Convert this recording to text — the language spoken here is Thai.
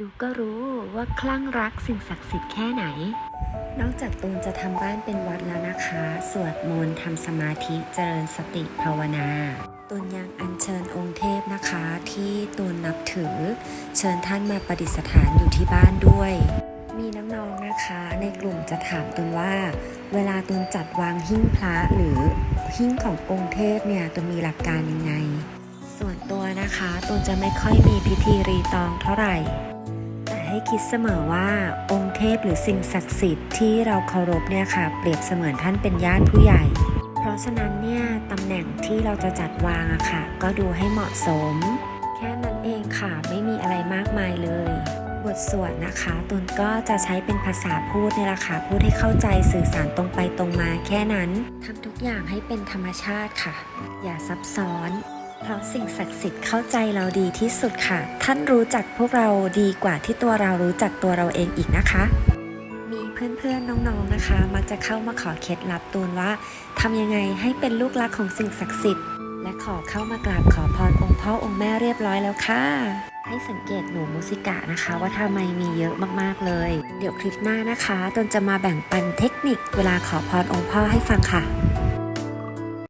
ดูก็รู้ว่าคลั่งรักสิ่งศักดิ์สิทธิ์แค่ไหน นอกจากตูนจะทำบ้านเป็นวัดแล้วนะคะ สวดมนต์ทำสมาธิเจริญสติภาวนาตูนยังอัญเชิญองค์เทพนะคะ ที่ตูนนับถือ เชิญท่านมาประดิษฐานอยู่ที่บ้านด้วย มีน้องๆนะคะ ในกลุ่มจะถามตูนว่า เวลาตูนจัดวางหิ้งพระหรือหิ้งขององค์เทพเนี่ยตูนมีหลักการยังไง ส่วนตัวนะคะตูนจะไม่ค่อยมีพิธีรีตองเท่าไหร่ ให้คิดเสมอว่าองค์เทพหรือสิ่งศักดิ์สิทธิ์ที่เราเคารพเนี่ยค่ะ เปรียบเสมือนท่านเป็นญาติผู้ใหญ่ เพราะฉะนั้นเนี่ยตำแหน่งที่เราจะจัดวางอะค่ะ ก็ดูให้เหมาะสม แค่นั้นเองค่ะไม่มีอะไรมากมายเลย บทสวดนะคะตุนก็จะใช้เป็นภาษาพูดเนี่ยแหละค่ะพูดให้เข้าใจสื่อสารตรงไปตรงมาแค่นั้นทำทุกอย่างให้เป็นธรรมชาติค่ะ อย่าซับซ้อน เพราะสิ่งศักดิ์สิทธิ์เข้าใจเราดีที่สุดค่ะ ท่านรู้จักพวกเราดีกว่าที่ตัวเรารู้จักตัวเราเองอีกนะคะ มีเพื่อนๆน้องๆนะคะ มักจะเข้ามาขอเคล็ดลับตูนว่าทำยังไงให้เป็นลูกรักของสิ่งศักดิ์สิทธิ์ และขอเข้ามากราบขอพรองค์พ่อองค์แม่เรียบร้อยแล้วค่ะ ให้สังเกตหนูมุสิกะนะคะ ว่าทำไมมีเยอะมากๆเลย เดี๋ยวคลิปหน้านะคะตนจะมาแบ่งปันเทคนิคเวลาขอพรองค์พ่อให้ฟังค่ะ